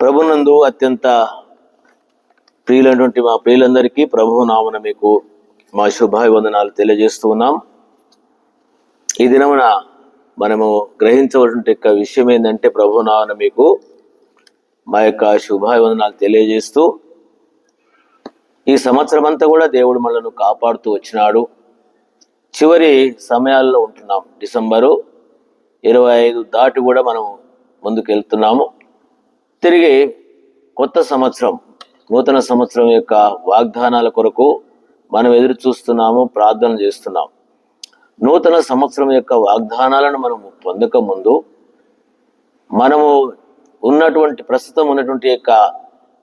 ప్రభునందు అత్యంత ప్రియులైనటువంటి మా ప్రియులందరికీ ప్రభు నామన మీకు మా శుభాభివందనాలు తెలియజేస్తూ ఉన్నాం. ఈ దినమున మనము గ్రహించవలసిన యొక్క విషయం ఏంటంటే ప్రభు నామన మీకు మా యొక్క శుభాభివందనాలు తెలియజేస్తూ ఈ సంవత్సరం అంతా కూడా దేవుడు మనల్ని కాపాడుతూ వచ్చినాడు. చివరి సమయాల్లో ఉంటున్నాం. డిసెంబరు ఇరవై ఐదు దాటి కూడా మనం ముందుకు వెళ్తున్నాము తిరిగి కొత్త సంవత్సరం నూతన సంవత్సరం యొక్క వాగ్దానాల కొరకు మనం ఎదురు చూస్తున్నాము ప్రార్థన చేస్తున్నాం నూతన సంవత్సరం యొక్క వాగ్దానాలను మనము పొందక ముందు మనము ఉన్నటువంటి ప్రస్తుతం ఉన్నటువంటి యొక్క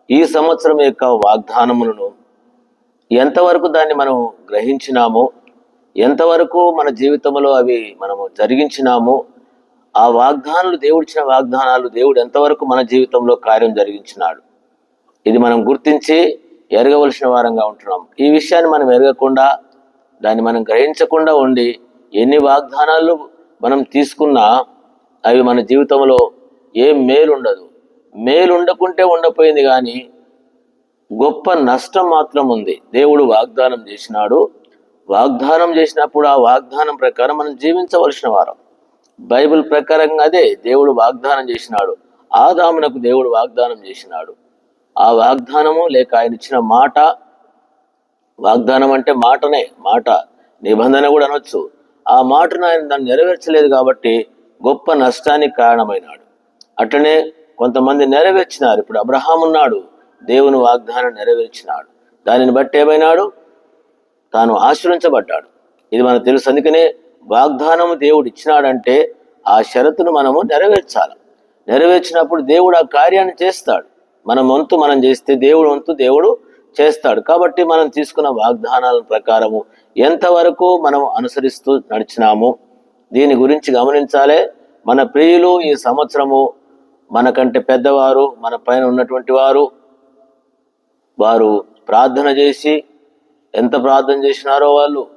ఈ సంవత్సరం యొక్క వాగ్దానములను ఎంతవరకు దాన్ని మనం గ్రహించినామో ఎంతవరకు మన జీవితంలో అవి మనము జరిగించినామో ఆ వాగ్దానాలు దేవుడిచ్చిన వాగ్దానాలు దేవుడు ఎంతవరకు మన జీవితంలో కార్యం జరిగించినాడు. ఇది మనం గుర్తించి ఎరగవలసిన వారంగా ఉంటున్నాం. ఈ విషయాన్ని మనం ఎరగకుండా దాన్ని మనం గ్రహించకుండా ఉండి ఎన్ని వాగ్దానాలు మనం తీసుకున్నా అవి మన జీవితంలో ఏం మేలు ఉండదు మేలు ఉండకుంటే ఉండపోయింది కానీ గొప్ప నష్టం మాత్రం ఉంది. దేవుడు వాగ్దానం చేసినాడు. వాగ్దానం చేసినప్పుడు ఆ వాగ్దానం ప్రకారం మనం జీవించవలసిన వారం. బైబిల్ ప్రకారంగా అదే దేవుడు వాగ్దానం చేసినాడు. ఆదామునకు దేవుడు వాగ్దానం చేసినాడు. ఆ వాగ్దానము లేక ఆయన ఇచ్చిన మాట వాగ్దానం అంటే మాటనే మాట. నిబంధన కూడా అనొచ్చు. ఆ మాటను ఆయన దాన్ని నెరవేర్చలేదు కాబట్టి గొప్ప నష్టానికి కారణమైనాడు. అట్లనే కొంతమంది నెరవేర్చినారు. ఇప్పుడు అబ్రహాం ఉన్నాడు. దేవుని వాగ్దానం నెరవేర్చినాడు. దానిని బట్టి ఏమైనాడు? తాను ఆశ్రయించబడ్డాడు. ఇది మనకు తెలుసు. అందుకనే వాగ్దానము దేవుడు ఇచ్చినాడంటే ఆ షరతును మనము నెరవేర్చాలి. నెరవేర్చినప్పుడు దేవుడు ఆ కార్యాన్ని చేస్తాడు. మన వంతు మనం చేస్తే దేవుడు వంతు దేవుడు చేస్తాడు. కాబట్టి మనం తీసుకున్న వాగ్దానాల ప్రకారము ఎంతవరకు మనం అనుసరిస్తూ నడిచినాము? దీని గురించి గమనించాలి. మన ప్రియులు ఈ సంవత్సరము మనకంటే పెద్దవారు మన పైన ఉన్నటువంటి వారు వారు ప్రార్థన చేసి ఎంత ప్రార్థన చేసినారో వాళ్ళు?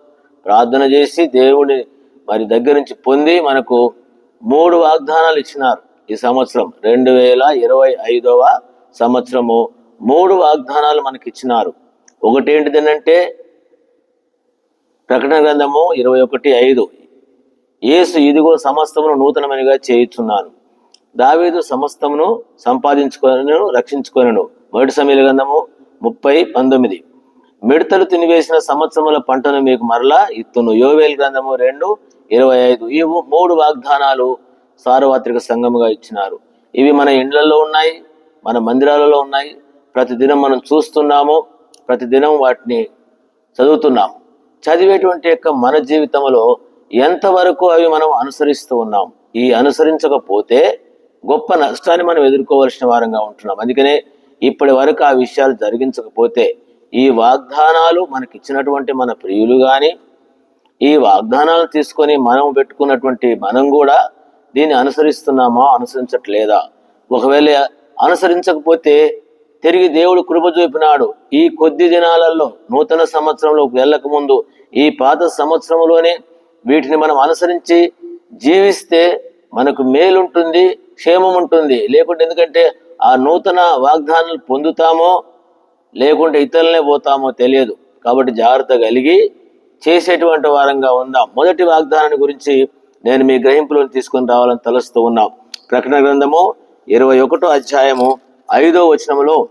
ప్రార్థన చేసి దేవుని మరి దగ్గర నుంచి పొంది మనకు మూడు వాగ్దానాలు ఇచ్చినారు ఈ సంవత్సరం. రెండు వేల ఇరవై ఐదవ సంవత్సరము మూడు వాగ్దానాలు మనకి ఇచ్చినారు. ఒకటి ఏంటిదనంటే ప్రకటన గ్రంథము ఇరవై ఒకటి ఐదు. ఏసు ఇదిగో సమస్తమును నూతనమైనగా చేయుచున్నాను. దావీదు సమస్తమును సంపాదించుకొనను రక్షించుకొనను. మొదటి సమయాల గ్రంథము ముప్పై పంతొమ్మిది. మిడతలు తినివేసిన సంవత్సరముల పంటను మీకు మరలా ఇత్తును. యోవేల్ గ్రంథము రెండు ఇరవై ఐదు. ఈ మూడు వాగ్దానాలు సార్వత్రిక సంఘముగా ఇచ్చినారు. ఇవి మన ఇండ్లలో ఉన్నాయి మన మందిరాలలో ఉన్నాయి. ప్రతిదినం మనం చూస్తున్నాము ప్రతిదినం వాటిని చదువుతున్నాము. చదివేటువంటి యొక్క మన జీవితంలో ఎంతవరకు అవి మనం అనుసరిస్తూ ఉన్నాం ఈ అనుసరించకపోతే గొప్ప నష్టాన్ని మనం ఎదుర్కోవలసిన వారంగా ఉంటున్నాం. అందుకనే ఇప్పటి వరకు ఆ విషయాలు జరిగించకపోతే ఈ వాగ్దానాలు మనకి ఇచ్చినటువంటి మన ప్రియులు కానీ ఈ వాగ్దానాలు తీసుకొని మనం పెట్టుకున్నటువంటి మనం కూడా దీన్ని అనుసరిస్తున్నామా అనుసరించట్లేదా? ఒకవేళ అనుసరించకపోతే తిరిగి దేవుడు కృప చూపినాడు. ఈ కొద్ది దినాలలో నూతన సంవత్సరంలో వెళ్ళక ముందు ఈ పాత సంవత్సరంలోనే వీటిని మనం అనుసరించి జీవిస్తే మనకు మేలుంటుంది క్షేమం ఉంటుంది లేకుంటే ఎందుకంటే ఆ నూతన వాగ్దానాలు పొందుతామో లేకుంటే ఇతరులనే పోతామో తెలియదు. కాబట్టి జాగ్రత్త కలిగి చేసేటువంటి వారంగా ఉందాం. మొదటి వాగ్దానాన్ని గురించి నేను మీ గ్రహింపులను తీసుకుని రావాలని తలుస్తూ ఉన్నాం. ప్రకటన గ్రంథము ఇరవై ఒకటో అధ్యాయము ఐదో వచనములో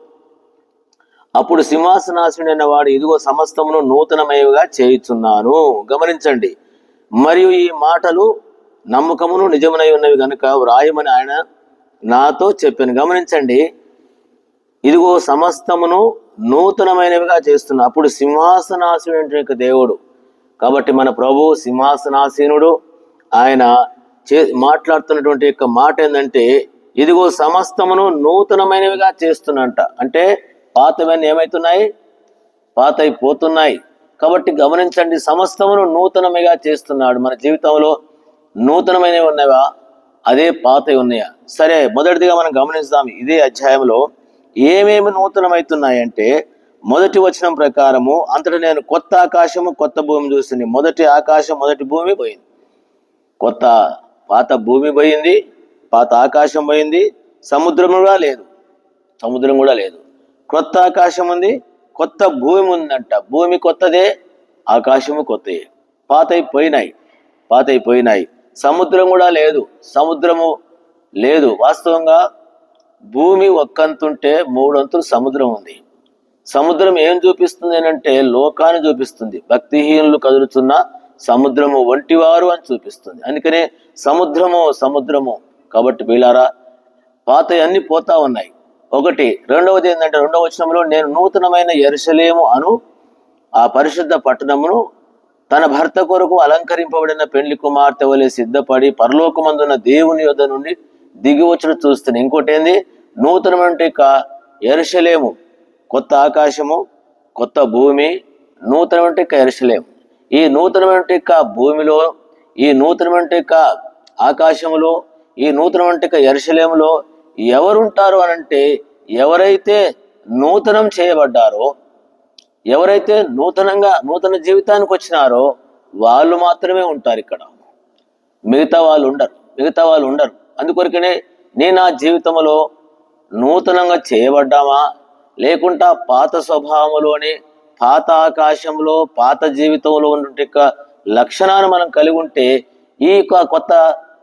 అప్పుడు సింహాసనాసుడైన వాడు ఇదిగో సమస్తమును నూతనమయగా చేయుచున్నాను. గమనించండి. మరియు ఈ మాటలు నమ్మకమును నిజమునై ఉన్నవి కనుక వ్రాయమని ఆయన నాతో చెప్పాను. గమనించండి. ఇదిగో సమస్తమును నూతనమైనవిగా చేస్తున్నా అప్పుడు సింహాసనాసీనుడు దేవుడు కాబట్టి మన ప్రభు సింహాసనాసీనుడు ఆయన చే మాట్లాడుతున్నటువంటి యొక్క మాట ఏంటంటే ఇదిగో సమస్తమును నూతనమైనవిగా చేస్తున్నంట. అంటే పాతవన్నీ ఏమవుతున్నాయి పాత అయిపోతున్నాయి కాబట్టి గమనించండి సమస్తమును నూతనమిగా చేస్తున్నాడు. మన జీవితంలో నూతనమైనవి ఉన్నవా? అదే పాతవి ఉన్నాయా? సరే మొదటిదిగా మనం గమనిస్తాం ఇదే అధ్యాయంలో ఏమేమి నూతనమవుతున్నాయంటే మొదటి వచనం ప్రకారము అంతటా నేను కొత్త ఆకాశము కొత్త భూమి చూస్తుంది మొదటి ఆకాశం మొదటి భూమి పోయింది. కొత్త పాత భూమి పోయింది పాత ఆకాశం పోయింది సముద్రం కూడా లేదు. సముద్రం కూడా లేదు. కొత్త ఆకాశం ఉంది కొత్త భూమి ఉందంట. భూమి కొత్తదే ఆకాశము కొత్తయే పాతైపోయినాయి పాతైపోయినాయి సముద్రం కూడా లేదు సముద్రము లేదు. వాస్తవంగా భూమి ఒక్కంతుంటే మూడొంతులు సముద్రం ఉంది. సముద్రం ఏం చూపిస్తుంది అంటే లోకాన్ని చూపిస్తుంది. భక్తిహీనులు కదులుతున్న సముద్రము వంటివారు అని చూపిస్తుంది. అందుకనే సముద్రము సముద్రము. కాబట్టి వీళ్ళారా పాత అన్ని పోతా ఉన్నాయి. ఒకటి రెండవది ఏంటంటే రెండవ వచనంలో నేను నూతనమైన ఎరుసలేము అను ఆ పరిశుద్ధ పట్టణమును తన భర్త కొరకు అలంకరింపబడిన పెళ్ళి కుమార్తె వలె సిద్ధపడి పరలోకమందున్న దేవుని యొద్ద నుండి దిగి వచ్చిన చూస్తుంది ఇంకోటి ఏంది? నూతనమైన ఎరుసలేము కొత్త ఆకాశము కొత్త భూమి నూతనమైన ఎరుసలేము ఈ నూతనమైన భూమిలో ఈ నూతనమైన ఆకాశములో ఈ నూతనమైన ఎరుసలేములో ఎవరుంటారు అనంటే ఎవరైతే నూతనం చేయబడ్డారో ఎవరైతే నూతనంగా నూతన జీవితానికి వచ్చినారో వాళ్ళు మాత్రమే ఉంటారు ఇక్కడ. మిగతా వాళ్ళు ఉండరు. మిగతా వాళ్ళు ఉండరు. అందుకొరకనే నేను నా జీవితంలో నూతనంగా చేయబడ్డామా? లేకుండా పాత స్వభావంలోనే పాత ఆకాశంలో పాత జీవితంలో ఉన్నటువంటి యొక్క లక్షణాన్ని మనం కలిగి ఉంటే ఈ యొక్క కొత్త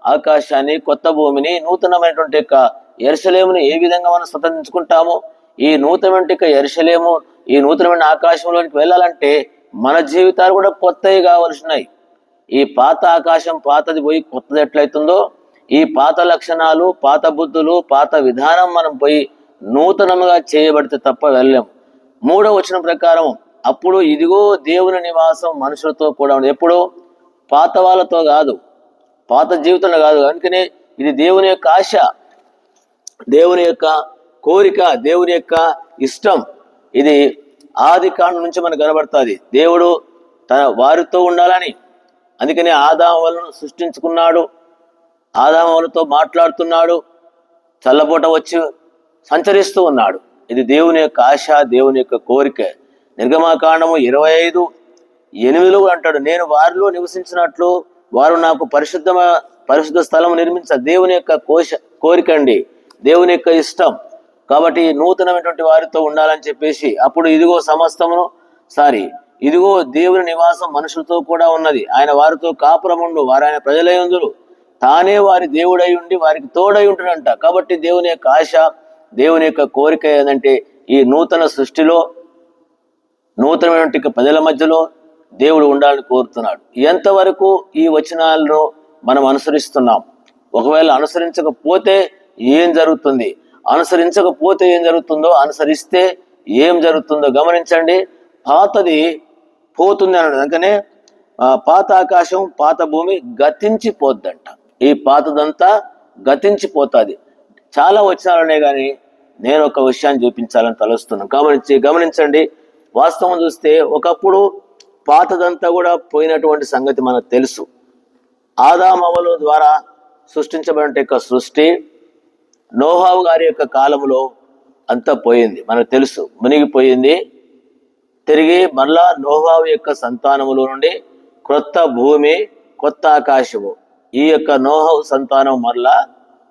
ఆకాశాన్ని కొత్త భూమిని నూతనమైనటువంటి యొక్క ఎరుసలేముని ఏ విధంగా మనం స్వతంత్రించుకుంటామో ఈ నూతనమైన యొక్క ఎరుసలేము ఈ నూతనమైన ఆకాశంలోనికి వెళ్ళాలంటే మన జీవితాలు కూడా కొత్తవి కావలసినాయి ఈ పాత ఆకాశం పాతది పోయి కొత్తది ఎట్లయితుందో ఈ పాత లక్షణాలు పాత బుద్ధులు పాత విధానం మనం పోయి నూతనముగా చేయబడితే తప్ప వెళ్ళలేము. మూడవ వచనం ప్రకారం అప్పుడు ఇదిగో దేవుని నివాసం మనుషులతో కూడా ఉంది. ఎప్పుడు? పాత వాళ్ళతో కాదు. పాత జీవితంలో కాదు. అందుకనే ఇది దేవుని యొక్క ఆశ దేవుని యొక్క కోరిక దేవుని యొక్క ఇష్టం. ఇది ఆది కాండం నుంచి మనకు కనబడుతుంది. దేవుడు తన వారితో ఉండాలని అందుకని ఆదామలను సృష్టించుకున్నాడు. ఆదామలతో మాట్లాడుతున్నాడు. చల్లబూట వచ్చి సంచరిస్తూ ఉన్నాడు. ఇది దేవుని యొక్క ఆశ దేవుని యొక్క కోరిక. నిర్గమాకాండము ఇరవై ఐదు ఎనిమిదిలో అంటాడు నేను వారిలో నివసించినట్లు వారు నాకు పరిశుద్ధ పరిశుద్ధ స్థలం నిర్మించ దేవుని యొక్క కోశ కోరిక అండి. దేవుని యొక్క ఇష్టం. కాబట్టి నూతనమైనటువంటి వారితో ఉండాలని చెప్పేసి అప్పుడు ఇదిగో సమస్తమును సారీ. ఇదిగో దేవుని నివాసం మనుషులతో కూడా ఉన్నది. ఆయన వారితో కాపురముండు వారు ఆయన ప్రజలై తానే వారి దేవుడై ఉండి వారికి తోడై ఉంటాడంట కాబట్టి దేవుని యొక్క ఆశ దేవుని యొక్క కోరిక ఏంటంటే ఈ నూతన సృష్టిలో నూతనమైనటువంటి ప్రజల మధ్యలో దేవుడు ఉండాలని కోరుతున్నాడు. ఎంతవరకు ఈ వచనాలను మనం అనుసరిస్తున్నాం? ఒకవేళ అనుసరించకపోతే ఏం జరుగుతుంది? అనుసరించకపోతే ఏం జరుగుతుందో అనుసరిస్తే ఏం జరుగుతుందో గమనించండి. పాతది పోతుంది అన్నాడు. అందుకనే పాత ఆకాశం పాత భూమి గతించిపోద్దంట. ఈ పాతదంతా గతించిపోతుంది. చాలా వచనాలనే కానీ నేను ఒక విషయాన్ని చూపించాలని తలుస్తున్నాను. గమనించి గమనించండి. వాస్తవం చూస్తే ఒకప్పుడు పాతదంతా కూడా పోయినటువంటి సంగతి మనకు తెలుసు. ఆదామవలు ద్వారా సృష్టించబడిన యొక్క సృష్టి నోహావు గారి యొక్క కాలంలో అంతా పోయింది. మనకు తెలుసు. మునిగిపోయింది. తిరిగి మరలా నోహావు యొక్క సంతానములో నుండి క్రొత్త భూమి కొత్త ఆకాశము ఈ యొక్క నోహవు సంతానం మరలా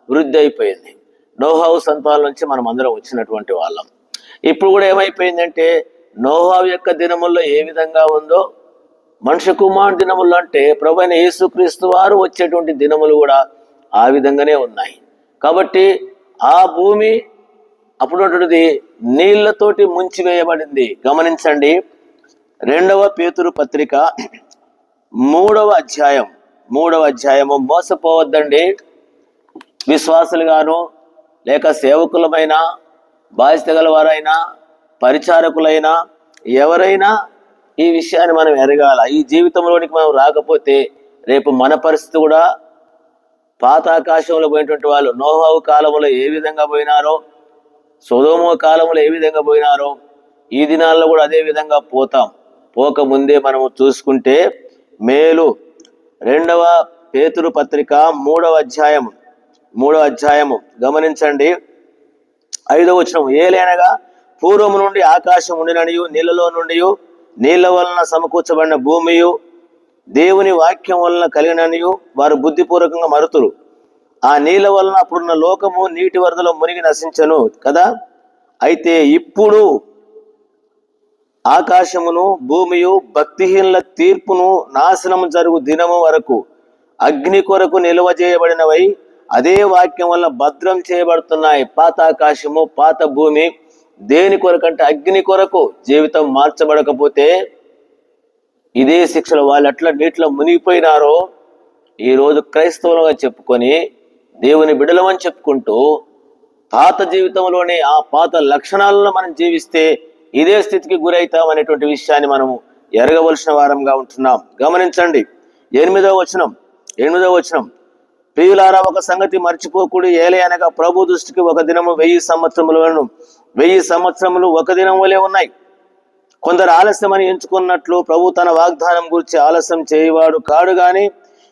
వృద్ధి అయిపోయింది. నోహావు సంతాల నుంచి మనం అందరం వచ్చినటువంటి వాళ్ళం. ఇప్పుడు కూడా ఏమైపోయిందంటే నోహావు యొక్క దినముల్లో ఏ విధంగా ఉందో మనుష్య కుమార్ దినములు అంటే ప్రభైన యేసుక్రీస్తు వారు వచ్చేటువంటి దినములు కూడా ఆ విధంగానే ఉన్నాయి. కాబట్టి ఆ భూమి అప్పుడున్నటువంటిది నీళ్ళతోటి ముంచివేయబడింది. గమనించండి రెండవ పేతురు పత్రిక మూడవ అధ్యాయం మూడవ అధ్యాయము మోసపోవద్దండి. విశ్వాసులుగాను లేక సేవకులమైన బాధ్యత గలవారైనా పరిచారకులైనా ఎవరైనా ఈ విషయాన్ని మనం ఎరగాల. ఈ జీవితంలోనికి మనం రాకపోతే రేపు మన పరిస్థితి కూడా పాత ఆకాశంలో పోయినటువంటి వాళ్ళు నోహావు కాలంలో ఏ విధంగా పోయినారో సొదోమ కాలంలో ఏ విధంగా పోయినారో ఈ దినాల్లో కూడా అదే విధంగా పోతాం. పోకముందే మనము చూసుకుంటే మేలు. రెండవ పేతురు పత్రిక మూడవ అధ్యాయం మూడో అధ్యాయము. గమనించండి. ఐదవ వచనం ఏలైనగా పూర్వము నుండి ఆకాశం ఉండిననియు నీళ్ళలో నుండి నీళ్ళ వలన సమకూర్చబడిన భూమియు దేవుని వాక్యం వలన కలిగిననియు వారు బుద్ధిపూర్వకంగా మరుతురు. ఆ నీళ్ళ వలన అప్పుడున్న లోకము నీటి వరదలో మునిగి నశించను కదా? అయితే ఇప్పుడు ఆకాశమును భూమియు భక్తిహీనుల తీర్పును నాశనము జరుగు దినము వరకు అగ్ని కొరకు నిల్వ చేయబడినవై అదే వాక్యం వల్ల భద్రం చేయబడుతున్నాయి. పాత ఆకాశము పాత భూమి దేని కొరకంటే అగ్ని కొరకు జీవితం మార్చబడకపోతే ఇదే శిక్షలు వాళ్ళు ఎట్లా నీటిలో మునిగిపోయినారో ఈరోజు క్రైస్తవులుగా చెప్పుకొని దేవుని బిడలమని చెప్పుకుంటూ పాత జీవితంలోనే ఆ పాత లక్షణాలను మనం జీవిస్తే ఇదే స్థితికి గురవుతాం అనేటువంటి విషయాన్ని మనము ఎరగవలసిన వారంగా ఉంటున్నాం. గమనించండి. ఎనిమిదవ వచనం ఎనిమిదవ వచనం. ప్రియులారా ఒక సంగతి మర్చిపోకూడి ఏలే అనగా ప్రభు దృష్టికి ఒక దినము వెయ్యి సంవత్సరములను. వెయ్యి సంవత్సరములు ఒక దినం వలె ఉన్నాయి. కొందరు ఆలస్యమని ఎంచుకున్నట్లు ప్రభు తన వాగ్దానం గురించి ఆలస్యం చేయవాడు కాడు గాని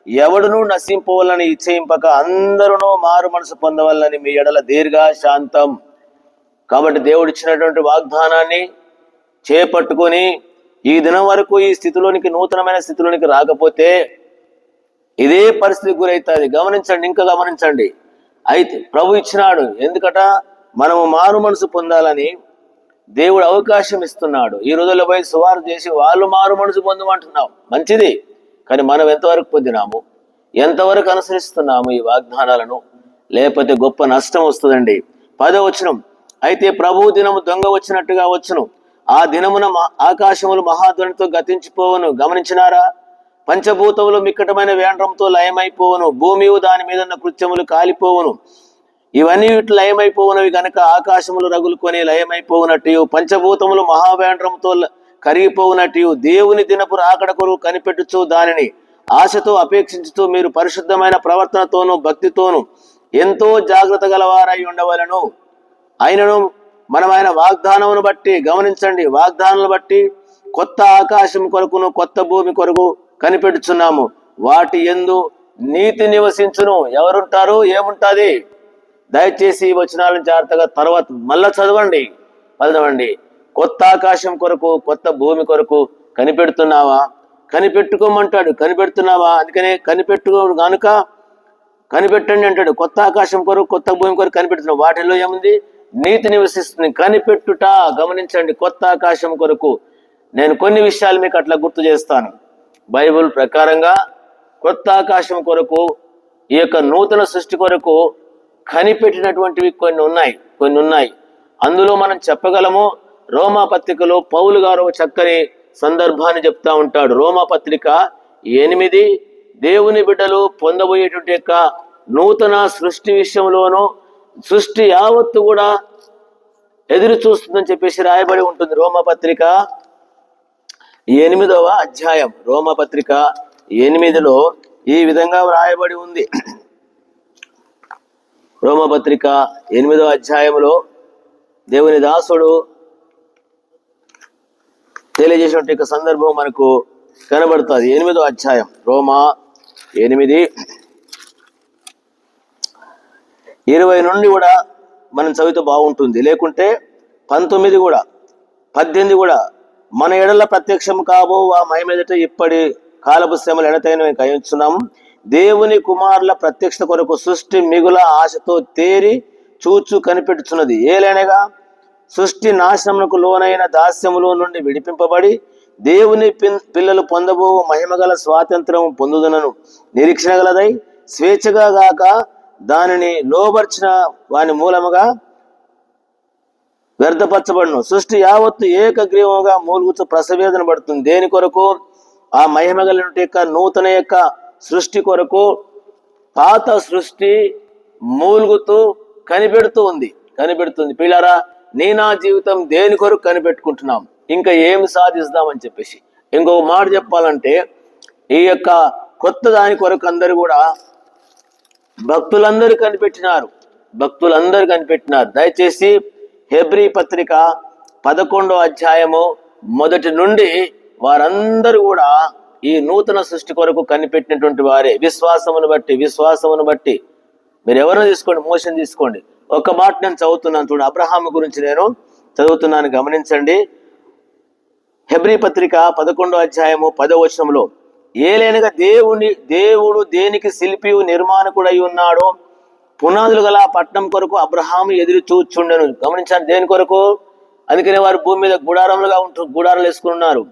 ఎవడును నశింపవాలని ఇచ్చేయింపక అందరూ మారు మనసు పొందవాలని మీ ఎడల దీర్ఘ శాంతం కాబట్టి దేవుడు ఇచ్చినటువంటి వాగ్దానాన్ని చేపట్టుకొని ఈ దినం వరకు ఈ స్థితిలోనికి నూతనమైన స్థితిలోనికి రాకపోతే ఇదే పరిస్థితి గురవుతుంది గమనించండి ఇంకా గమనించండి. అయితే ప్రభు ఇచ్చినాడు. ఎందుకట? మనము మారు మనసు పొందాలని దేవుడు అవకాశం ఇస్తున్నాడు. ఈ రోజుల్లో పోయి సువారు చేసి వాళ్ళు మారు మనసు పొందమంటున్నాం. మంచిది. కానీ మనం ఎంతవరకు పొందినాము? ఎంతవరకు అనుసరిస్తున్నాము ఈ వాగ్దానాలను? లేకపోతే గొప్ప నష్టం వస్తుందండి. పదవచనం అయితే ప్రభు దినము దొంగ వచ్చినట్టుగా వచ్చును. ఆ దినమున ఆకాశములు మహాధ్వనితో గతించిపోవను. గమనించినారా? పంచభూతములు మిక్కటమైన వేండ్రంతో లయమైపోవును. భూమి దాని మీద ఉన్న కృత్యములు కాలిపోవును. ఇవన్నీ వీటి లయమైపోవునవి గనక ఆకాశములు రగులుకొని లయమైపోవునట్టు పంచభూతములు మహావేండ్రంతో కరిగిపోవునట్టు దేవుని దినపు రాకడ కొరకు కనిపెట్టుచు దానిని. ఆశతో అపేక్షించుతూ మీరు పరిశుద్ధమైన ప్రవర్తనతోనూ భక్తితోనూ ఎంతో జాగ్రత్త గలవారై ఉండవలను. ఆయనను మనం ఆయన వాగ్దానమును బట్టి గమనించండి. వాగ్దానాలను బట్టి కొత్త ఆకాశం కొరకును కొత్త భూమి కొరకు కనిపెడుచున్నాము. వాటి ఎందు నీతి నివసించును. ఎవరుంటారు? ఏముంటుంది? దయచేసి ఈ వచనాలను జాగ్రత్తగా తర్వాత మళ్ళా చదవండి. చదవండి కొత్త ఆకాశం కొరకు కొత్త భూమి కొరకు కనిపెడుతున్నావా? కనిపెట్టుకోమంటాడు. కనిపెడుతున్నావా? అందుకనే కనిపెట్టుకో గనుక కనిపెట్టండి అంటాడు. కొత్త ఆకాశం కొరకు కొత్త భూమి కొరకు కనిపెడుతున్నాం వాటిలో ఏముంది? నీతి నివసిస్తుంది. కనిపెట్టుట గమనించండి. కొత్త ఆకాశం కొరకు. నేను కొన్ని విషయాలు మీకు అట్లా గుర్తు చేస్తాను. బైబిల్ ప్రకారంగా కొత్త ఆకాశం కొరకు ఈ యొక్క నూతన సృష్టి కొరకు కనిపెట్టినటువంటివి కొన్ని ఉన్నాయి కొన్ని ఉన్నాయి. అందులో మనం చెప్పగలము రోమా పత్రికలో పౌలు గారు చక్కని సందర్భాన్ని చెప్తా ఉంటాడు. రోమా పత్రిక ఎనిమిది దేవుని బిడ్డలు పొందబోయేటువంటి యొక్క నూతన సృష్టి విషయంలోనూ సృష్టి యావత్తు కూడా ఎదురు చూస్తుందని చెప్పేసి రాయబడి ఉంటుంది. రోమా పత్రిక ఎనిమిదవ అధ్యాయం రోమపత్రిక ఎనిమిదిలో ఈ విధంగా వ్రాయబడి ఉంది. రోమపత్రిక ఎనిమిదవ అధ్యాయంలో దేవుని దాసుడు తెలియజేసినటువంటి యొక్క సందర్భం మనకు కనబడుతుంది. ఎనిమిదో అధ్యాయం రోమా ఎనిమిది. ఇరవై నుండి కూడా మనం చదివితే బాగుంటుంది. లేకుంటే పంతొమ్మిది కూడా పద్దెనిమిది కూడా మన ఎడల ప్రత్యక్షం కాబో ఆ మహిమెదట ఇప్పటి కాలపు శ్రమలు ఎడతైన మేము కయించున్నాము దేవుని కుమారుల ప్రత్యక్ష కొరకు సృష్టి మిగుల ఆశతో తేరి చూచు కనిపెట్టుచున్నది. ఏలైనగా సృష్టి నాశనమునకు లోనైన దాస్యములో నుండి విడిపింపబడి దేవుని పిన్- పిల్లలు పొందబో మహిమగల స్వాతంత్రం పొందుదనను. నిరీక్షణ గలదై స్వేచ్ఛగా గాక దానిని లోబర్చిన వాని మూలముగా వ్యర్థపరచబడును. సృష్టి యావత్తు ఏకగ్రీవంగా మూలుగుచు ప్రసవేదన పడుతుంది. దేని కొరకు? ఆ మహిమగల యొక్క నూతన యొక్క సృష్టి కొరకు పాత సృష్టి మూలుగుతూ కనిపెడుతూ ఉంది. కనిపెడుతుంది. పిల్లరా నీ నా జీవితం దేని కొరకు కనిపెట్టుకుంటున్నాం? ఇంకా ఏమి సాధిస్తామని చెప్పేసి. ఇంకొక మాట చెప్పాలంటే ఈ యొక్క కొత్త దాని కొరకు అందరు కూడా భక్తులందరూ కనిపెట్టినారు. భక్తులందరూ కనిపెట్టినారు. దయచేసి హెబ్రీ పత్రిక పదకొండో అధ్యాయము మొదటి నుండి వారందరూ కూడా ఈ నూతన సృష్టి కొరకు కనిపెట్టినటువంటి వారే. విశ్వాసమును బట్టి విశ్వాసమును బట్టి. మీరు ఎవరిని తీసుకోండి మోషన్ తీసుకోండి. ఒక మాట నేను చదువుతున్నాను చూడండి అబ్రహాము గురించి నేను చదువుతున్నాను గమనించండి. హెబ్రీ పత్రిక పదకొండో అధ్యాయము పదవచనంలో ఏలేనగా ఏలైనగా దేవుని దేవుడు దేనికి శిల్పి నిర్మాణకుడై ఉన్నాడో పునాదులు గల పట్నం పట్టణం కొరకు అబ్రహాము ఎదురు చూచుండెను. గమనించాను దేని కొరకు? అందుకనే వారు భూమి మీద గుడారములుగా ఉంటూ గుడారాలు వేసుకున్నారు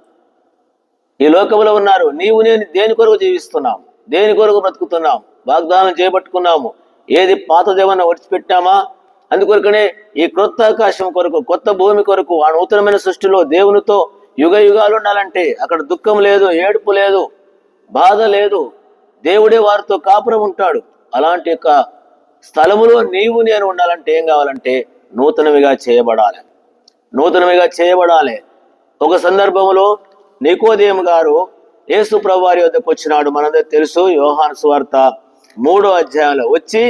ఈ లోకంలో ఉన్నారు. నీవు నేను దేని కొరకు జీవిస్తున్నాం? దేని కొరకు బ్రతుకుతున్నాం? వాగ్దానం చేపట్టుకున్నాము. ఏది పాతదేమన్నా ఒడిచిపెట్టామా? అందుకొరకనే ఈ క్రొత్త ఆకాశం కొరకు కొత్త భూమి కొరకు ఆ నూతనమైన సృష్టిలో దేవునితో యుగ యుగాలు ఉండాలంటే అక్కడ దుఃఖం లేదు ఏడుపు లేదు బాధ లేదు. దేవుడే వారితో కాపురం ఉంటాడు. అలాంటి యొక్క స్థలములో నీవు నేను ఉండాలంటే ఏం కావాలంటే నూతనవిగా చేయబడాలి. నూతనమిగా చేయబడాలి. ఒక సందర్భంలో నికోదేము గారు యేసు ప్రభు వారి వద్దకు వచ్చినాడు. మనందరికి తెలుసు యోహాను సువార్త మూడో అధ్యాయంలో వచ్చి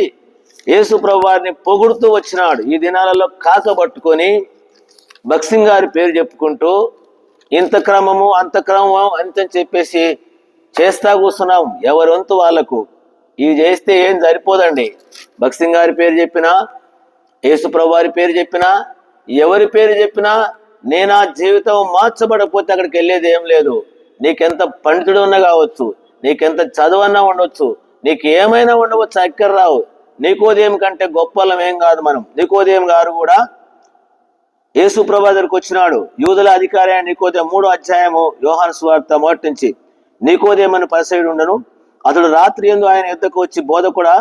యేసు ప్రభు వారిని పొగుడుతూ వచ్చినాడు. ఈ దినాలలో కాక పట్టుకొని భక్సింగ్ గారి పేరు చెప్పుకుంటూ ఇంత క్రమము అంత క్రమము అంతని చెప్పేసి చేస్తా కూర్చున్నాం. ఎవరి వంతు వాళ్ళకు ఇవి చేస్తే ఏం సరిపోదండి? భక్సింగ్ గారి పేరు చెప్పినా యేసుప్రభు వారి పేరు చెప్పినా ఎవరి పేరు చెప్పినా నేను ఆ జీవితం మార్చబడకపోతే అక్కడికి వెళ్ళేది ఏం లేదు. నీకెంత పండితుడు ఉన్నా కావచ్చు నీకెంత చదువన్నా ఉండొచ్చు నీకు ఏమైనా ఉండవచ్చు అక్కర్ రావు. నీకోదేం కంటే గొప్పలం ఏం కాదు మనం. నీకోదేం గారు కూడా యేసు ప్రభా వచ్చినాడు. యూదుల అధికారి నీకోదే మూడో అధ్యాయము యోహాను స్వార్థ మొదటి నుంచి. నీకోదేమని పరిసయుడు ఉండను? అతడు రాత్రి ఎందు ఆయన యుద్ధకు వచ్చి బోధ కూడా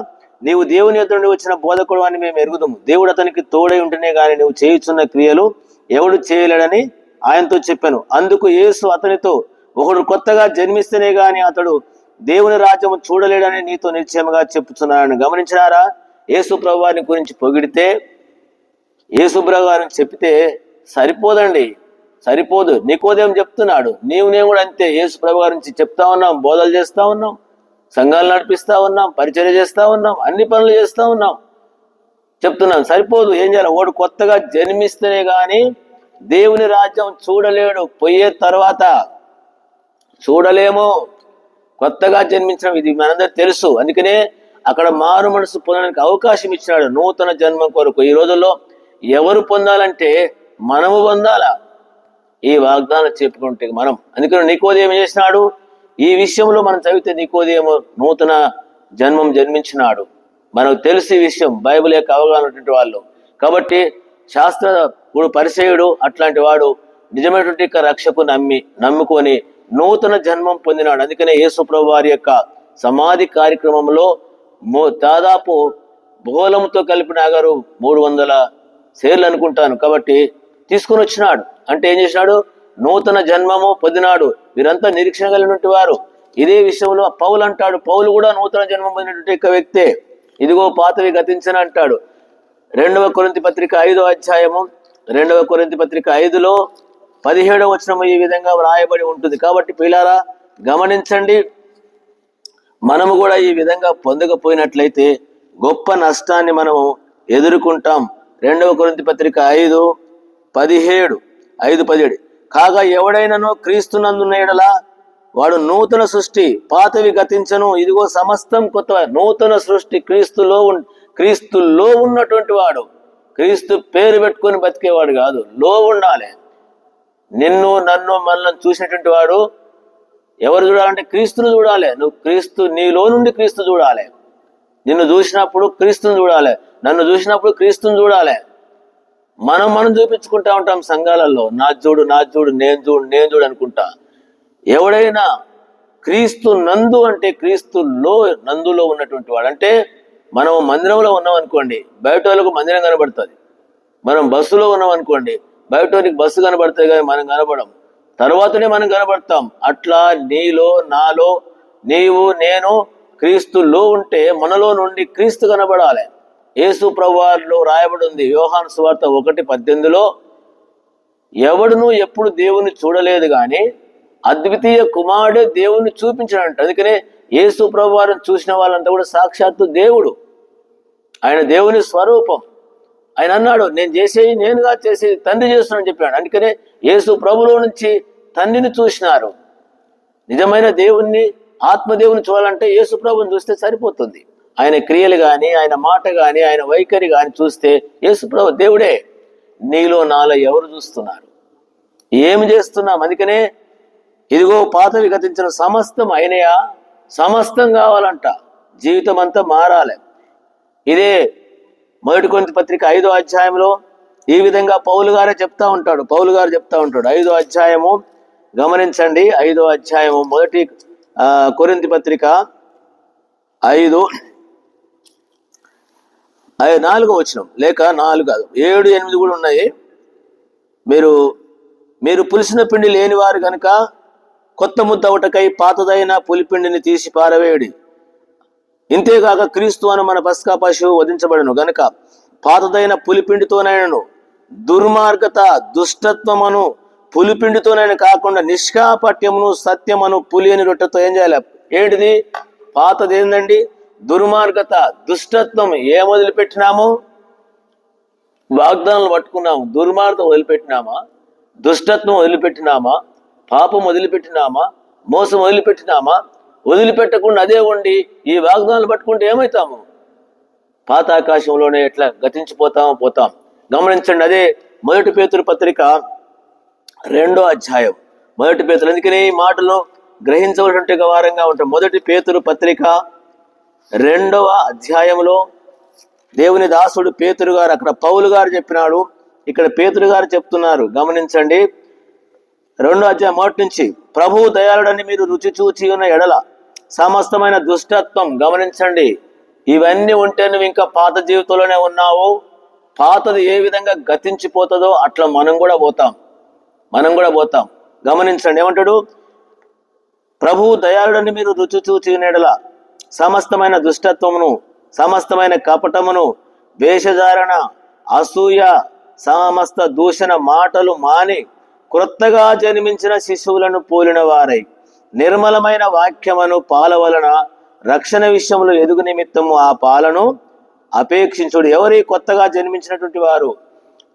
నీవు దేవుని యొద్ద నుండి వచ్చిన బోధకుడు అని మేము ఎరుగుదాము. దేవుడు అతనికి తోడై ఉంటేనే గాని నువ్వు చేయుచున్న క్రియలు ఎవడు చేయలేడని ఆయనతో చెప్పాను. అందుకు యేసు అతనితో ఒకడు కొత్తగా జన్మిస్తేనే గాని అతడు దేవుని రాజ్యము చూడలేడని నీతో నిశ్చయముగా చెప్పుచున్నాను గమనించినారా? యేసు ప్రభువారిని గురించి పొగిడితే యేసు ప్రభువారిని చెప్తే సరిపోదండి సరిపోదు. నీకోదేం చెప్తున్నాడు? నీవు నేను కూడా అంతే. యేసు ప్రభు గారి నుంచి చెప్తా ఉన్నాం బోధలు చేస్తా ఉన్నాం. సంఘాలు నడిపిస్తా ఉన్నాం పరిచర్య చేస్తూ ఉన్నాం అన్ని పనులు చేస్తూ ఉన్నాం. చెప్తున్నాను సరిపోదు ఏం చేయాలి? వాడు కొత్తగా జన్మిస్తేనే కానీ దేవుని రాజ్యం చూడలేడు పోయే తర్వాత చూడలేము. కొత్తగా జన్మించడం ఇది మనందరూ తెలుసు. అందుకనే అక్కడ మారు మనసు పొందడానికి అవకాశం ఇచ్చినాడు నూతన జన్మ కొరకు. ఈ రోజుల్లో ఎవరు పొందాలంటే మనము పొందాలా? ఈ వాగ్దానం చెప్పుకుంటే మనం. అందుకని నీకోదేం చేసినాడు? ఈ విషయంలో మనం చదివితే నికోదేమో నూతన జన్మం జన్మించినాడు. మనకు తెలిసి విషయం బైబిల్ యొక్క అవగాహన వాళ్ళు. కాబట్టి శాస్త్ర ఇప్పుడు పరిచయుడు అట్లాంటి వాడు నిజమైనటువంటి యొక్క రక్షకు నమ్మి నమ్ముకొని నూతన జన్మం పొందినాడు. అందుకనే యేసుప్రభు వారి యొక్క సమాధి కార్యక్రమంలో దాదాపు బోలంతో కలిపి నాగారు మూడు వందల సేర్లు అనుకుంటాను. కాబట్టి తీసుకుని వచ్చినాడు. అంటే ఏం చేసినాడు? నూతన జన్మము పొందినాడు. వీరంతా నిరీక్షణ కలిగినటువంటి వారు. ఇదే విషయంలో పౌలు అంటాడు. పౌలు కూడా నూతన జన్మం పొందినటువంటి యొక్క వ్యక్తే. ఇదిగో పాతవి గతించిన అంటాడు. రెండవ కొరింతి పత్రిక ఐదో అధ్యాయము రెండవ కొరింతి పత్రిక ఐదులో పదిహేడవ వచనము ఈ విధంగా వ్రాయబడి ఉంటుంది. కాబట్టి పిల్లారా గమనించండి. మనము కూడా ఈ విధంగా పొందకపోయినట్లయితే గొప్ప నష్టాన్ని మనము ఎదుర్కొంటాం. రెండవ కొరింతి పత్రిక ఐదు పదిహేడు ఐదు పదిహేడు. కాగా ఎవడైనను క్రీస్తునందున్న ఎడలా వాడు నూతన సృష్టి పాతవి గతించను. ఇదిగో సమస్తం కొత్త నూతన సృష్టి క్రీస్తులో ఉన్ క్రీస్తులో ఉన్నటువంటి వాడు. క్రీస్తు పేరు పెట్టుకొని బతికేవాడు కాదు. లో ఉండాలి. నిన్ను నన్ను మనల్ని చూసినటువంటి వాడు ఎవరు చూడాలంటే క్రీస్తును చూడాలి. నువ్వు క్రీస్తు నీలో నుండి క్రీస్తు చూడాలి. నిన్ను చూసినప్పుడు క్రీస్తుని చూడాలి. నన్ను చూసినప్పుడు క్రీస్తుని చూడాలి. మనం మనం చూపించుకుంటా ఉంటాం సంఘాలలో నా చూడు నా చూడు నేను చూడు నేను చూడు అనుకుంటా. ఎవడైనా క్రీస్తు నందు అంటే క్రీస్తులో నందులో ఉన్నటువంటి వాడు. అంటే మనం మందిరంలో ఉన్నాం అనుకోండి బయట వాళ్ళకు మందిరం కనబడుతుంది. మనం బస్సులో ఉన్నాం అనుకోండి బయట వారికి బస్సు కనబడుతుంది కానీ మనం కనబడం తర్వాతనే మనం కనబడతాం. అట్లా నీలో నాలో నీవు నేను క్రీస్తులో ఉంటే మనలో నుండి క్రీస్తు కనబడాలి. యేసు ప్రభువారిలో రాయబడి ఉంది యోహాను సువార్త ఒకటి పద్దెనిమిదిలో ఎవడును ఎప్పుడు దేవుని చూడలేదు కానీ అద్వితీయ కుమారుడే దేవుని చూపించాడంట అందుకనే యేసు ప్రభువారిని చూసిన వాళ్ళంతా కూడా సాక్షాత్తు దేవుడు. ఆయన దేవుని స్వరూపం. ఆయన అన్నాడు నేను చేసేది నేనుగా చేసేది తండ్రి చేస్తున్నాను చెప్పాడు. అందుకనే యేసు ప్రభులో నుంచి తండ్రిని చూసినారు. నిజమైన దేవుణ్ణి ఆత్మదేవుని చూడాలంటే యేసు ప్రభుని చూస్తే సరిపోతుంది. ఆయన క్రియలు కానీ ఆయన మాట కానీ ఆయన వైఖరి కానీ చూస్తే యేసుప్రభు దేవుడే నీలో నాలో ఎవరు చూస్తున్నారు? ఏమి చేస్తున్నాం? అందుకనే ఇదిగో పాతవి గతించిన సమస్తం అయినయా? సమస్తం కావాలంట. జీవితం అంతా మారాలి. ఇదే మొదటి కొంత పత్రిక ఐదో అధ్యాయంలో ఈ విధంగా పౌలు గారే చెప్తా ఉంటాడు. పౌలు గారు చెప్తా ఉంటాడు. ఐదో అధ్యాయము గమనించండి. ఐదో అధ్యాయము మొదటి కొరింతి పత్రిక ఐదు ఐ- నాలుగో వచ్చిన లేక నాలుగు కాదు. ఏడు ఎనిమిది కూడా ఉన్నాయి. మీరు మీరు పులిసిన పిండి లేనివారు కనుక కొత్త ముద్ద ఒకటకై పాతదైన పులిపిండిని తీసి పారవేయడి. ఇంతేగాక క్రీస్తు అని మన పస్కా పశువు వధించబడను. గనుక పాతదైన పులిపిండితోనైనను దుర్మార్గత దుష్టత్వమును పులిపిండితోనైనా కాకుండా నిష్కాపట్యమును సత్యమును పులి అని రొట్టెతో ఏం చేయాలి? ఏంటిది? పాతది ఏందండి దుర్మార్గత దుష్టత్వం ఏం వదిలిపెట్టినాము వాగ్దానాలు పట్టుకున్నాము. దుర్మార్గం వదిలిపెట్టినామా? దుష్టత్వం వదిలిపెట్టినామా? పాపం వదిలిపెట్టినామా? మోసం వదిలిపెట్టినామా? వదిలిపెట్టకుండా అదే ఉండి ఈ వాగ్దానాలు పట్టుకుంటే ఏమవుతాము పాత ఆకాశంలోనే ఎట్లా గతించిపోతామో పోతాం. గమనించండి అదే మొదటి పేతురు పత్రిక రెండో అధ్యాయం. మొదటి పేతులు అందుకనే ఈ మాటలు గ్రహించవలసిన వారంగా ఉంటాం. మొదటి పేతురు పత్రిక రెండవ అధ్యాయంలో దేవుని దాసుడు పేతురు గారు అక్కడ పౌలు గారు చెప్పినాడు. ఇక్కడ పేతురు గారు చెప్తున్నారు గమనించండి. రెండో అధ్యాయం మొదటి నుంచి ప్రభువు దయాళుడని మీరు రుచి చూచి ఉన్న ఎడల సమస్తమైన దుష్టత్వం గమనించండి. ఇవన్నీ ఉంటే నువ్వు ఇంకా పాత జీవితంలోనే ఉన్నావు. పాతది ఏ విధంగా గతించిపోతుందో అట్లా మనం కూడా పోతాం. మనం కూడా పోతాం. గమనించండి ఏమంటాడు? ప్రభు దయాళుడని మీరు రుచి చూచి ఎడల సమస్తమైన దుష్టత్వమును సమస్తమైన కపటమును వేషధారణ అసూయ సమస్త దూషణ మాటలు మాని క్రొత్తగా జన్మించిన శిశువులను పోలిన వారై నిర్మలమైన వాక్యమును పాల వలన రక్షణ విషయంలో ఎదుగు నిమిత్తము ఆ పాలను అపేక్షించుడు. ఎవరి కొత్తగా జన్మించినటువంటి వారు?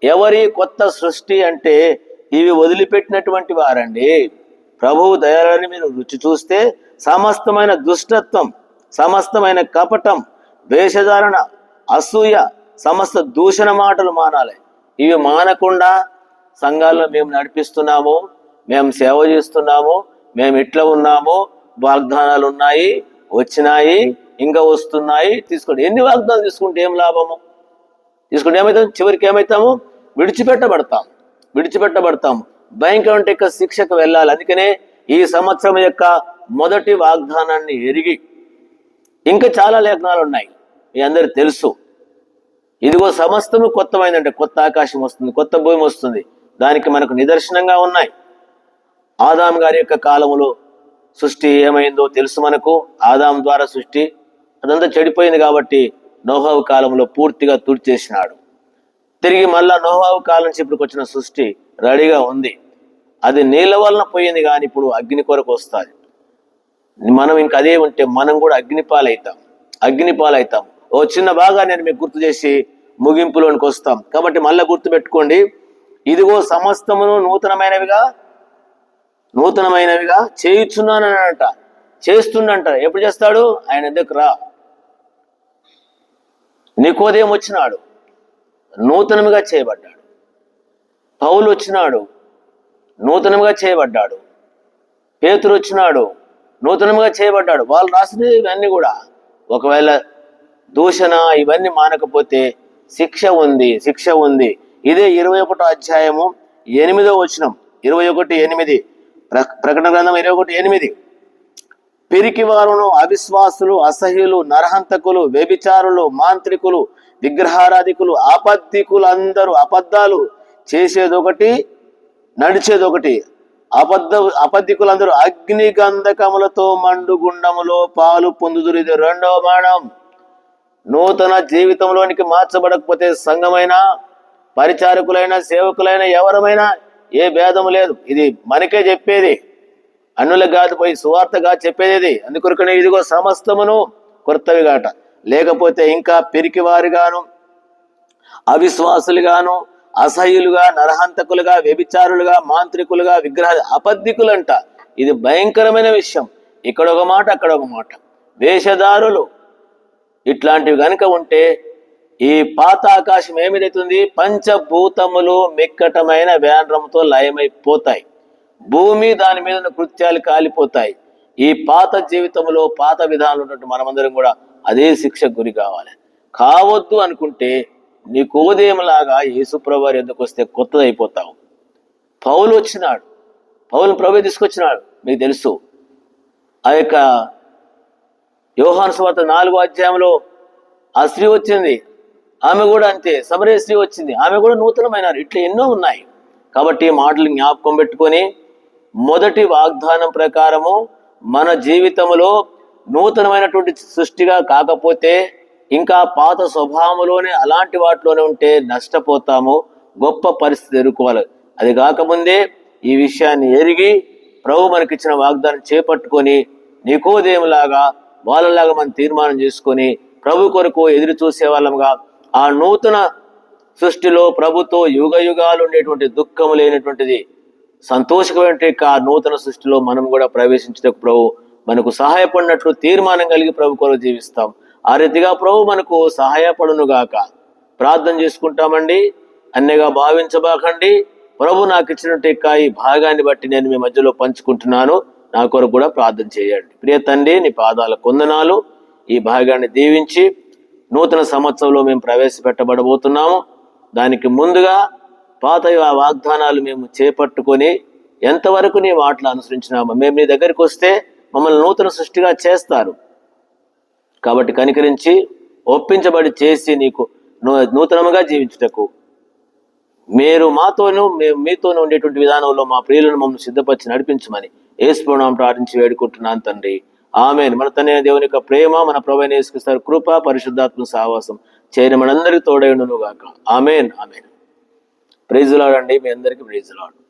ఎవరి కొత్త సృష్టి అంటే ఇవి వదిలిపెట్టినటువంటి వారండి. ప్రభువు దయాలని మీరు రుచి చూస్తే సమస్తమైన దుష్టత్వం సమస్తమైన కపటం ద్వేషధారణ అసూయ సమస్త దూషణ మాటలు మానాలి. ఇవి మానకుండా సంఘాల్లో మేము నడిపిస్తున్నాము మేము సేవ చేస్తున్నాము మేము ఇట్లా ఉన్నాము వాగ్దానాలు ఉన్నాయి వచ్చినాయి ఇంకా వస్తున్నాయి తీసుకోండి. ఎన్ని వాగ్దానాలు తీసుకుంటే ఏం లాభము? తీసుకుంటే ఏమవుతాం? చివరికి ఏమవుతాము? విడిచిపెట్టబడతాం. విడిచిపెట్టబడతాం భయంకరమైన యొక్క శిక్షకు వెళ్ళాలి. అందుకనే ఈ సంవత్సరం యొక్క మొదటి వాగ్దానాన్ని ఎరిగి ఇంకా చాలా లేఖనాలు ఉన్నాయి. మీ అందరు తెలుసు. ఇదిగో సమస్తము కొత్తమైందంటే కొత్త ఆకాశం వస్తుంది కొత్త భూమి వస్తుంది. దానికి మనకు నిదర్శనంగా ఉన్నాయి. ఆదాం గారి యొక్క కాలములో సృష్టి ఏమైందో తెలుసు మనకు. ఆదాం ద్వారా సృష్టి అదంతా చెడిపోయింది కాబట్టి నోహావు కాలంలో పూర్తిగా తుడిచేసినాడు. తిరిగి మళ్ళా నోహావు కాలం నుంచి ఇప్పుడు వచ్చిన సృష్టి రెడీగా ఉంది. అది నీళ్ళ వలన పోయింది కానీ ఇప్పుడు అగ్ని కొరకు వస్తుంది. మనం ఇంకా అదే ఉంటే మనం కూడా అగ్నిపాలవుతాం అగ్నిపాలవుతాం ఓ చిన్న బాగా నేను మీకు గుర్తు చేసి ముగింపులోనికి వస్తాం. కాబట్టి మళ్ళీ గుర్తు పెట్టుకోండి. ఇదిగో సమస్తమును నూతనమైనవిగా నూతనమైనవిగా చేయుచున్నానంట చేస్తుండంట. ఎప్పుడు చేస్తాడు? ఆయన దగ్గర రా. నికోదేం వచ్చినాడు? నూతనముగా చేయబడ్డాడు. పౌలు వచ్చినాడు. నూతనముగా చేయబడ్డాడు. పేతురు వచ్చినాడు. నూతనంగా చేయబడ్డాడు. వాళ్ళు రాసినవి ఇవన్నీ కూడా. ఒకవేళ దూషణ ఇవన్నీ మానకపోతే శిక్ష ఉంది శిక్ష ఉంది. ఇదే ఇరవై ఒకటో అధ్యాయము ఎనిమిదో వచనం. ఇరవై ఒకటి ఎనిమిది. ప్ర- ప్రకటన గ్రంథం ఇరవై ఒకటి ఎనిమిది. పిరికి వారును అవిశ్వాసులు అసహ్యులు నరహంతకులు వ్యభిచారులు మాంత్రికులు విగ్రహారాధికులు అబద్ధికులు అందరూ అబద్ధాలు చేసేదొకటి నడిచేదొకటి. అబద్ధ అబద్ధికులందరూ అగ్ని గంధకములతో మండుగుండములో పాలు పొందుదురు. ఇది రెండవ బాణం. నూతన జీవితంలోనికి మార్చబడకపోతే సంఘమైన పరిచారకులైన సేవకులైన ఎవరమైనా ఏ భేదము లేదు. ఇది మనకే చెప్పేది. అన్నుల కాదు పోయి సువార్తగా చెప్పేది ఇది. అందుకొరకనే ఇదిగో సమస్తమును కొత్తవి గాట లేకపోతే ఇంకా పిరికివారిగాను అవిశ్వాసులుగాను అసహ్యులుగా నరహంతకులుగా వ్యభిచారులుగా మాంత్రికులుగా విగ్రహ అబద్ధికులంట ఇది భయంకరమైన విషయం. ఇక్కడ ఒక మాట అక్కడ ఒక మాట. వేషధారులు. ఇట్లాంటివి కనుక ఉంటే ఈ పాత ఆకాశం ఏమిదైతుంది? పంచభూతములు మిక్కటమైన వేండ్రంతో లయమైపోతాయి. భూమి దాని మీద ఉన్న కృత్యాలు కాలిపోతాయి. ఈ పాత జీవితంలో పాత విధానాలు ఉన్నట్టు మనమందరం కూడా అదే శిక్షకు గురి కావాలి. కావద్దు అనుకుంటే నీకు ఉదయంలాగా యేసుప్రభు ఎందుకు వస్తే కొత్తది అయిపోతావు పౌలు వచ్చినాడు. పౌలు ప్రభు తీసుకొచ్చినాడు. మీకు తెలుసు. ఆ యొక్క యోహాను స్వార్త నాలుగో అధ్యాయంలో ఆ స్త్రీ వచ్చింది. ఆమె కూడా అంతే. సమరే స్త్రీ వచ్చింది. ఆమె కూడా నూతనమైనారు. ఇట్లా ఎన్నో ఉన్నాయి. కాబట్టి మాటలు జ్ఞాపకం పెట్టుకొని మొదటి వాగ్దానం ప్రకారము మన జీవితంలో నూతనమైనటువంటి సృష్టిగా కాకపోతే ఇంకా పాత స్వభావంలోనే అలాంటి వాటిలోనే ఉంటే నష్టపోతాము గొప్ప పరిస్థితి ఎదుర్కోవాలి. అది కాకముందే ఈ విషయాన్ని ఎరిగి ప్రభు మనకిచ్చిన వాగ్దానం చేపట్టుకొని నికోదేములాగా వాళ్ళలాగా మనం తీర్మానం చేసుకొని ప్రభు కొరకు ఎదురు చూసే వాళ్ళంగా ఆ నూతన సృష్టిలో ప్రభుతో యుగ యుగాలు ఉండేటువంటి దుఃఖం లేనటువంటిది సంతోషకమైన ఆ నూతన సృష్టిలో మనం కూడా ప్రవేశించటకు ప్రభు మనకు సహాయపడినట్లు తీర్మానం కలిగి ప్రభు కొరకు జీవిస్తాం. ఆ రీతిగా ప్రభు మనకు సహాయపడును గాక. ప్రార్థన చేసుకుంటామండి. అన్నగా భావించబాకండి. ప్రభు నాకు ఇచ్చినట్టు ఈ భాగాన్ని బట్టి నేను మీ మధ్యలో పంచుకుంటున్నాను. నా కొరకు కూడా ప్రార్థన చేయండి. ప్రియ తండ్రి నీ పాదాల కొందనాలు. ఈ భాగాన్ని దీవించి నూతన సంవత్సరంలో మేము ప్రవేశపెట్టబడబోతున్నాము. దానికి ముందుగా పాత వాగ్దానాలు మేము చేపట్టుకొని ఎంతవరకు నీ మాటలు అనుసరించినామో మేము నీ దగ్గరికి వస్తే మమ్మల్ని నూతన సృష్టిగా చేస్తారు. కాబట్టి కనికరించి ఒప్పించబడి చేసి నీకు నూ- నూతనముగా జీవించుటకు. మీరు మాతోనూ మేము మీతోనూ ఉండేటువంటి విధానంలో మా ప్రియులను మమ్మల్ని సిద్ధపరిచి నడిపించమని ఏసుప్రణం ప్రార్థించి వేడుకుంటున్నాను తండ్రి. ఆమె మన తన దేవుని యొక్క ప్రేమ మన ప్రభైన యేసుక్రీస్తు కృప పరిశుద్ధాత్మ సావాసం చేయని మనందరికీ తోడైండును గాక ఆమెన్. ఆమెన్ ప్రైజులాడండి మీ అందరికీ ప్రైజులాడు